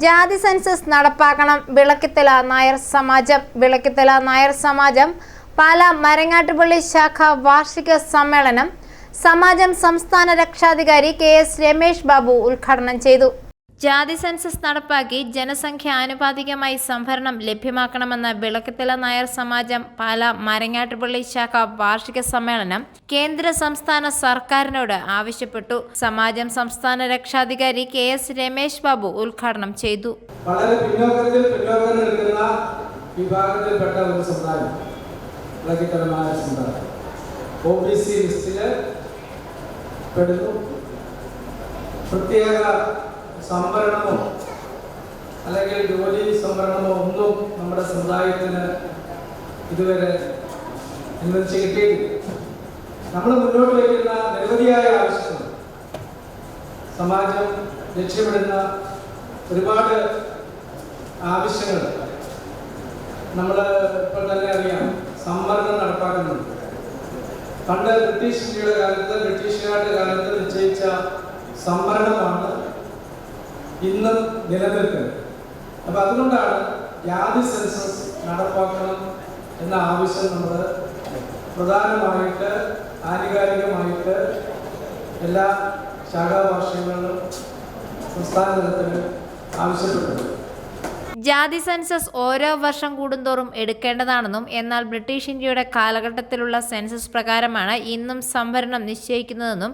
ജാതി സെൻസസ് നടപ്പാക്കണം. വിളക്കിത്തല നായർ സമാജം വിളക്കിത്തല നായർ സമാജം പാല മരങ്ങാട്ടുപള്ളി ശാഖ വാർഷിക സമ്മേളനം സമാജം സംസ്ഥാന രക്ഷാധികാരി കെ എസ് രമേഷ് ബാബു ഉദ്ഘാടനം ചെയ്തു. ജാതി സെൻസസ് നടപ്പാക്കി ജനസംഖ്യ ആനുപാതികമായി സംഭരണം ലഭ്യമാക്കണമെന്ന വിളക്കത്തില നായർ സമാജം പാല മരങ്ങാട്ടുപള്ളി ശാഖ വാർഷിക സമ്മേളനം കേന്ദ്ര സംസ്ഥാന സർക്കാരിനോട് ആവശ്യപ്പെട്ടു. സമാജം സംസ്ഥാന രക്ഷാധികാരി കെ എസ് രമേശ് ബാബു ഉദ്ഘാടനം ചെയ്തു. വിഭാഗത്തിൽപ്പെട്ട ഒരു സമുദായം. സമുദായം. ലിസ്റ്റിൽ പെടുന്നു. പ്രത്യേക സംവരണമോ? അല്ലെങ്കിൽ ജോലി സംവരണമോ ഒന്നും നമ്മുടെ സമുദായത്തിന് ഇതുവരെ അനുവദിച്ച് കിട്ടിയിട്ടില്ല. നമ്മൾ മുന്നോട്ട് വയ്ക്കുന്ന നിരവധിയായ ആവശ്യങ്ങൾ. സമാജം ലക്ഷ്യമിടുന്ന ഒരുപാട് ആവശ്യങ്ങൾ. നമ്മൾ ഇപ്പോൾ തന്നെ അറിയാം സംവരണം നടപ്പാക്കുന്നുണ്ട്. പണ്ട് ബ്രിട്ടീഷ് ഇന്ത്യയുടെ കാലത്ത് ബ്രിട്ടീഷുകാരുടെ കാലത്ത് നിശ്ചയിച്ച സംവരണമാണ് ഇന്നും നിലനിൽക്കുന്നത്. അപ്പൊ അതുകൊണ്ടാണ് ജാതി സെൻസസ് നടപ്പാക്കണം എന്ന ആവശ്യം നമ്മൾ പ്രധാനമായിട്ട് ആധികാരികമായിട്ട് എല്ലാ ശാഖാഭാഷകളിലും സംസ്ഥാന തലത്തിൽ ആവശ്യപ്പെട്ടത് ജാതി സെൻസസ് ഓരോ വർഷം കൂടുന്തോറും എടുക്കേണ്ടതാണെന്നും എന്നാൽ ബ്രിട്ടീഷ് ഇന്ത്യയുടെ കാലഘട്ടത്തിലുള്ള സെൻസസ് പ്രകാരമാണ് ഇന്നും സംവരണം നിശ്ചയിക്കുന്നതെന്നും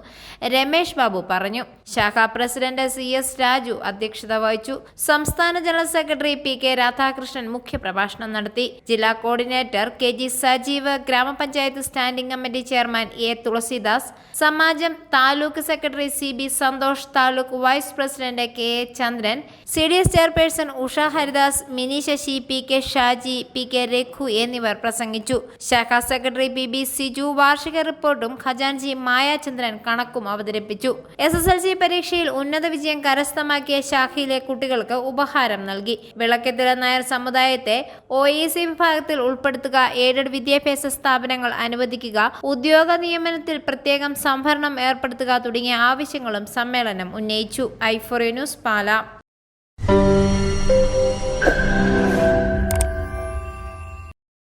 രമേശ് ബാബു പറഞ്ഞു. ശാഖാ പ്രസിഡന്റ് സി എസ് രാജു അധ്യക്ഷത വഹിച്ചു. സംസ്ഥാന general secretary P K Radhakrishnan മുഖ്യപ്രഭാഷണം നടത്തി. ജില്ലാ കോർഡിനേറ്റർ കെ ജി സജീവ് ഗ്രാമപഞ്ചായത്ത് standing committee chairman A Thulasidas Samajam taluk secretary C B Santhosh taluk vice president K A Chandran C D S chairperson Usha Haridas Mini Sasi P K Shaji P K Raghu എന്നിവർ പ്രസംഗിച്ചു. ശാഖാ secretary P B Siju വാർഷിക റിപ്പോർട്ടും ഖജാൻജി മായാചന്ദ്രൻ കണക്കും അവതരിപ്പിച്ചു. S S L C പരീക്ഷയിൽ ഉന്നത വിജയം കരസ്ഥമാക്കിയ ശാഖയിലെ കുട്ടികൾക്ക് ഉപഹാരം നൽകി. വിളക്കെത്തിര നായർ സമുദായത്തെ ഒ ഇ സി വിഭാഗത്തിൽ ഉൾപ്പെടുത്തുക എയ്ഡഡ് വിദ്യാഭ്യാസ സ്ഥാപനങ്ങൾ അനുവദിക്കുക ഉദ്യോഗ നിയമനത്തിൽ പ്രത്യേകം സംഭരണം ഏർപ്പെടുത്തുക തുടങ്ങിയ ആവശ്യങ്ങളും സമ്മേളനം ഉന്നയിച്ചു. ഐഫോറി ന്യൂസ് പാല.